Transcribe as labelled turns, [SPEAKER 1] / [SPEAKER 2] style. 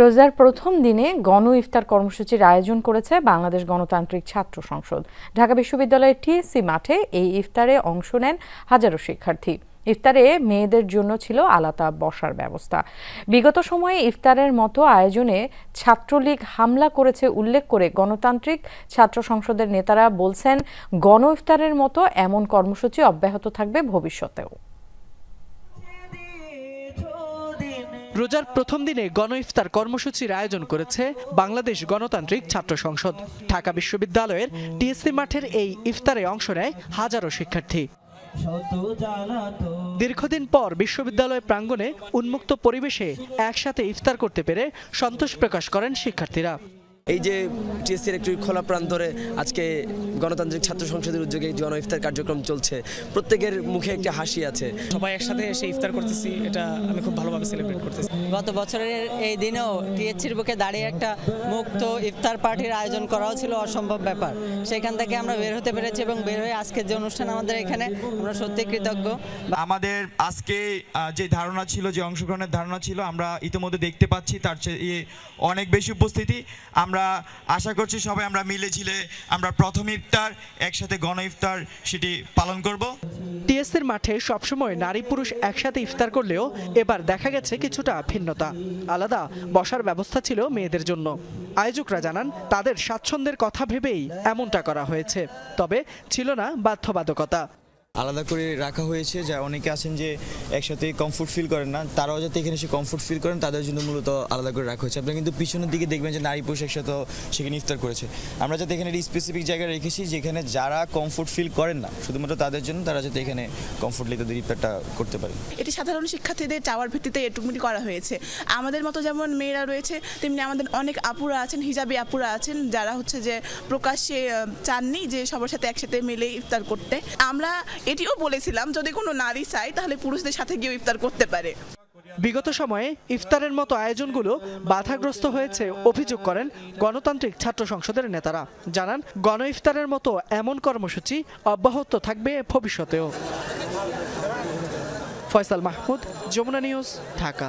[SPEAKER 1] রোজার প্রথম দিনে গণ ইফতার কর্মসূচির আয়োজন করেছে বাংলাদেশ গণতান্ত্রিক ছাত্র সংসদ। ঢাকা বিশ্ববিদ্যালয়ের টিএসসি মাঠে এই ইফতারে অংশ নেন হাজারো শিক্ষার্থী। ইফতারে মেয়েদের জন্য ছিল আলাদা বসার ব্যবস্থা। বিগত সময়ে ইফতারের মতো আয়োজনে ছাত্রলীগ হামলা করেছে উল্লেখ করে গণতান্ত্রিক ছাত্র সংসদের নেতারা বলছেন, গণ ইফতারের মতো এমন কর্মসূচি অব্যাহত থাকবে ভবিষ্যতেও।
[SPEAKER 2] রোজার প্রথম দিনে গণ ইফতার কর্মসূচির আয়োজন করেছে বাংলাদেশ গণতান্ত্রিক ছাত্র সংসদ। ঢাকা বিশ্ববিদ্যালয়ের টিএসসি মাঠের এই ইফতারে অংশ নেয় হাজারো শিক্ষার্থী। দীর্ঘদিন পর বিশ্ববিদ্যালয় প্রাঙ্গণে উন্মুক্ত পরিবেশে একসাথে ইফতার করতে পেরে সন্তোষ প্রকাশ করেন শিক্ষার্থীরা।
[SPEAKER 3] এই যে টিএসসির একটি খোলা প্রান্তরে আজকে গণতান্ত্রিক ছাত্র সংসদের উদ্যোগে জন ইফতার কার্যক্রম চলছে। প্রত্যেকের মুখে একটি হাসি আছে।
[SPEAKER 4] সবাই একসাথে এসে ইফতার করতেছি এটা আমি খুব ভালোভাবে সেলিব্রেট করতেছি।
[SPEAKER 5] গত বছরের এই দিনেও টিএসসির বুকে দাঁড়িয়ে একটা মুক্ত ইফতার পার্টির আয়োজন করাও ছিল অসম্ভব ব্যাপার। সেখান থেকে আমরা বের হতে পেরেছি এবং বের হয়ে আজকের যে অনুষ্ঠান আমাদের এখানে আমরা সত্যি কৃতজ্ঞ।
[SPEAKER 6] আমাদের আজকে যে ধারণা ছিল যে অংশগ্রহণের ধারণা ছিল আমরা ইতিমধ্যে দেখতে পাচ্ছি তার চেয়ে অনেক বেশি উপস্থিতি। আমরা আশা করছি সবাই আমরা মিলে ঝিলে আমরা প্রথম ইফতার, একসাথে গণ ইফতার সেটি পালন করব।
[SPEAKER 2] টিএসসির মাঠে সবসময় নারী পুরুষ একসাথে ইফতার করলেও এবার দেখা গেছে কিছুটা ভিন্নতা। আলাদা বসার ব্যবস্থা ছিল মেয়েদের জন্য। আয়োজকরা জানান, তাদের স্বাচ্ছন্দ্যের কথা ভেবেই এমনটা করা হয়েছে। তবে ছিল না বাধ্যবাধকতা।
[SPEAKER 7] আলাদা করে রাখা হয়েছে, যা অনেকে আছেন যে একসাথে কমফোর্ট ফিল করেন না, তারাও যাতে এখানে এসে কমফোর্ট ফিল করেন, তাদের জন্য মূলত আলাদা করে রাখা হয়েছে। আপনারা কিন্তু পিছনের দিকে দেখবেন যে নারী পুরুষ একসাথে সেখানে ইফতার করেছে। আমরা যাতে এখানে স্পেসিফিক জায়গায় রেখেছি যেখানে যারা কমফোর্ট ফিল করেন না, শুধুমাত্র তাদের জন্য তারা যাতে এখানে কমফোর্টলি তাদের ইফতারটা করতে পারে।
[SPEAKER 8] এটি সাধারণ শিক্ষার্থীদের চাওয়ার ভিত্তিতে এটুকুনি করা হয়েছে। আমাদের মতো যেমন মেয়েরা রয়েছে, তেমনি আমাদের অনেক আপুরা আছেন, হিজাবি আপুরা আছেন, যারা হচ্ছে যে প্রকাশ্যে চাননি যে সবার সাথে একসাথে মিলে ইফতার করতে। আমরা এটিও বলেছিলাম, যদি কোনো নারী চায়, তাহলে পুরুষদের সাথে গিয়ে ইফতার করতে পারে।
[SPEAKER 2] বিগত সময়ে ইফতারের মতো আয়োজনগুলো বাধাগ্রস্ত হয়েছে অভিযোগ করেন গণতান্ত্রিক ছাত্র সংসদের নেতারা। জানান, গণ ইফতারের মতো এমন কর্মসূচি অব্যাহত থাকবে ভবিষ্যতেও। ফয়সাল মাহমুদ, যমুনা নিউজ, ঢাকা।